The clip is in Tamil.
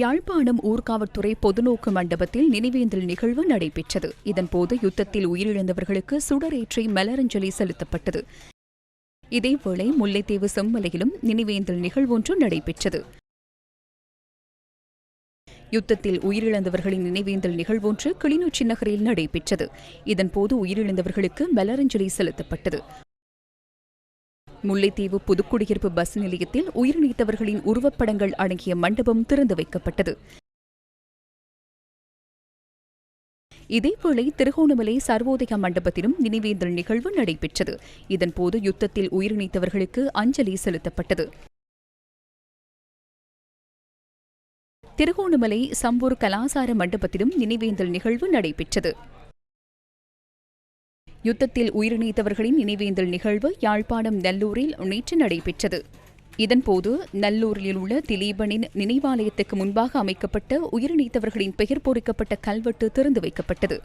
யாழ்ப்பாணம் ஊர்காவற்துறை பொதுநோக்கு மண்டபத்தில் நினைவேந்தல் நிகழ்வு நடைபெற்றது. இதன்போது யுத்தத்தில் உயிரிழந்தவர்களுக்கு சுடரேற்றி மலரஞ்சலி செலுத்தப்பட்டது. இதேவேளை முல்லைத்தீவு செம்மலையிலும் நினைவேந்தல் நிகழ்வொன்று நடைபெற்றது. யுத்தத்தில் உயிரிழந்தவர்களின் நினைவேந்தல் நிகழ்வொன்று கிளிநொச்சி நகரில் நடைபெற்றது. இதன்போது உயிரிழந்தவர்களுக்கு மலரஞ்சலி செலுத்தப்பட்டது. முல்லைத்தீவு புதுக்குடியிருப்பு பஸ் நிலையத்தில் உயிர் நீத்தவர்களின் உருவப்படங்கள் அடங்கிய மண்டபம் திறந்து வைக்கப்பட்டது. இதேவேளை திருகோணமலை சர்வோதய மண்டபத்திலும் நினைவேந்தல் நிகழ்வு நடைபெற்றது. இதன்போது யுத்தத்தில் உயிர் நீத்தவர்களுக்கு அஞ்சலி செலுத்தப்பட்டது. திருகோணமலை சம்பூர் கலாசார மண்டபத்திலும் நினைவேந்தல் நிகழ்வு நடைபெற்றது. யுத்தத்தில் உயிரிழந்தவர்களின் நினைவேந்தல் நிகழ்வு யாழ்ப்பாணம் நல்லூரில் நேற்று நடைபெற்றது. இதன்போது நல்லூரில் உள்ள திலீபனின் நினைவாலயத்துக்கு முன்பாக அமைக்கப்பட்ட உயிரிழந்தவர்களின் பெயர் பொறிக்கப்பட்ட கல்வெட்டு திறந்து வைக்கப்பட்டது.